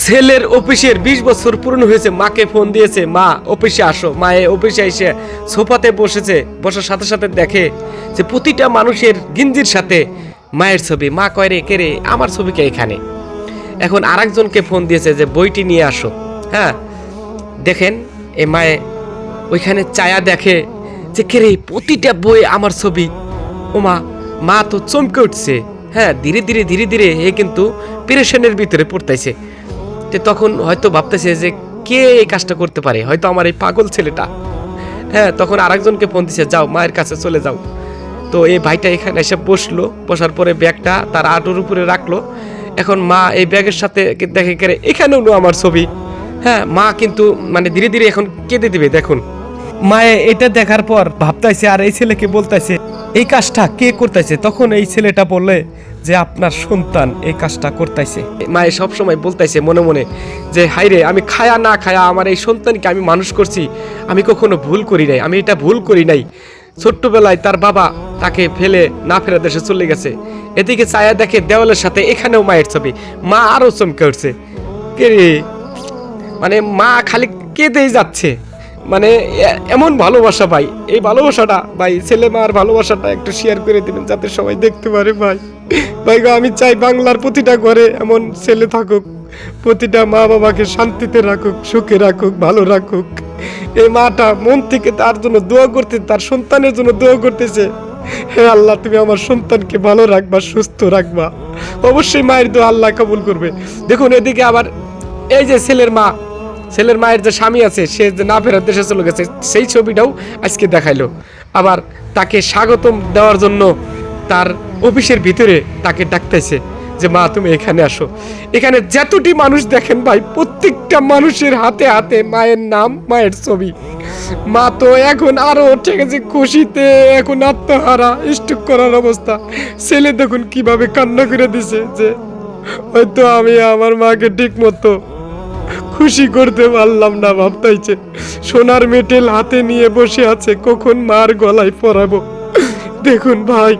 ছেলের অফিসের বিশ বছর পূর্ণ হয়েছে, মাকে ফোন দিয়েছে, মা, অফিসে আসো। মায়ে অফিসে এসে সোফাতে বসেছে, বসার সাথে সাথে দেখে যে প্রতিটা মানুষের গিঞ্জির সাথে মায়ের ছবি। মা কয় রে, কে রে? আমার ছবিকে এখানে? এখন আরেকজনকে ফোন দিয়েছে যে, বইটি নিয়ে আসো। হ্যাঁ দেখেন, এ মায়ে ওইখানে চায়া দেখে যে, কে রে, প্রতিটা বই আমার ছবি। ও মা মা তো চমকে উঠছে। হ্যাঁ ধীরে ধীরে ধীরে ধীরে এ কিন্তু পেরেশানের ভিতরে পড়তেছে তো তখন হয়তো ভাবতেছে যে কে এই কাজটা করতে পারে? হয়তো আমার এই পাগল ছেলেটা। হ্যাঁ তখন আরেকজনকে ফোন দিছে, যাও, মায়ের কাছে চলে যাও। তো এই ভাইটা এখানে এসে বসল, বসার পরে ব্যাগটা তার আটোর উপরে রাখল। এখন মা এই ব্যাগের সাথে দেখে করে এখানেও আমার ছবি। হ্যাঁ মা কিন্তু মানে ধীরে ধীরে এখন কেঁদে দিবে, দেখুন। মায়ে এটা দেখার পর ভাবতাইছে, আর এই ছেলেকে বলতাইছে, এই কাজটা কে করতেছে তখন এই ছেলেটা বললে যে, আপনার সন্তান এই কাজটা করতেছে মায়ে সব সময় বলতাইছে মনে মনে যে হাইরে আমি খায়া না খায়া আমার এই সন্তানকে আমি মানুষ করছি, আমি কখনো ভুল করি নাই, আমি এটা ভুল করি নাই। ছোট্টবেলায় তার বাবা তাকে ফেলে না ফেরা দেশে চলে গেছে। এদিকে ছায়া দেখে দেওয়ালের সাথে এখানেও মায়ের ছবি। মা আরও চমকে উঠছে। কে রে? মানে মা খালি কেঁদেই যাচ্ছে। মানে এমন ভালোবাসা ভাই। এই ভালোবাসাটা ভাই ছেলে মার ভালোবাসাটা একটু শেয়ার করে দিবেন যাতে সবাই দেখতে পারে ভাই। ভাই গো, আমি চাই বাংলার প্রতিটা ঘরে এমন ছেলে থাকুক প্রতিটা মা বাবাকে শান্তিতে রাখুক সুখে রাখুক ভালো রাখুক। এই মাটা মন থেকে তার জন্য দোয়া করতে তার সন্তানের জন্য দোয়া করতেছে। হে আল্লাহ তুমি আমার সন্তানকে ভালো রাখবা সুস্থ রাখবা। অবশ্যই মায়ের দোয়া আল্লাহ কবুল করবে। দেখুন এদিকে আবার এই যে ছেলের মা ছেলের মায়ের যে স্বামী আছে, সে যে না ফেরার দেশে চলে গেছে, সেই ছবিটাও আজকে দেখাইলো। আবার তাকে স্বাগতম দেওয়ার জন্য তার অফিসের ভিতরে তাকে ডাকতেছে যে, মা, তুমি এখানে আসো। এখানে যতটি মানুষ দেখেন ভাই, প্রত্যেকটা মানুষের হাতে হাতে মায়ের নাম, মায়ের ছবি। মা তো এখন আরও ঠিক আছে খুশিতে, এখন আত্মহারা, স্টুক করার অবস্থা। ছেলে দেখুন কীভাবে কান্না করে দিছে যে, হয়তো আমি আমার মাকে ঠিক মতো খুশি করতে পারলাম না, ভাবতাইছে। সোনার মেটেল হাতে নিয়ে বসে আছে, কখন মার গলায় পরাবো? দেখুন ভাই